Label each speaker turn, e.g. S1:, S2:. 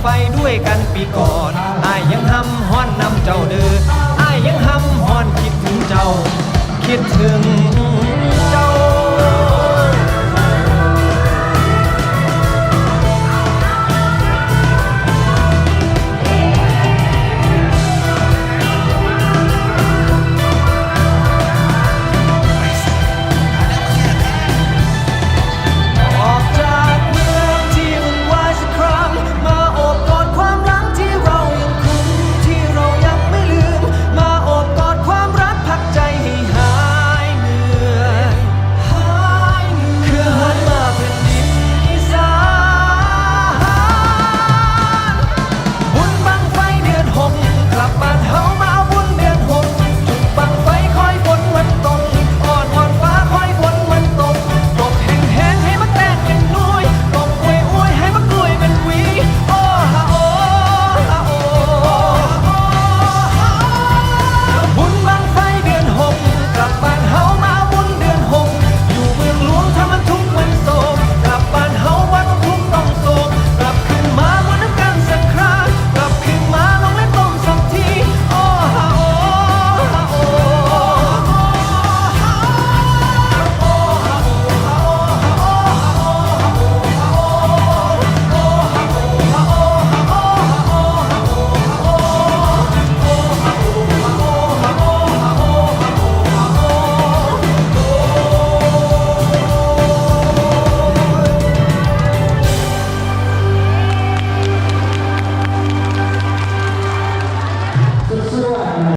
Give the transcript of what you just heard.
S1: ไฟด้วยกันปีก่อนอายยังห้ำห้อนนำเจ้าเดิน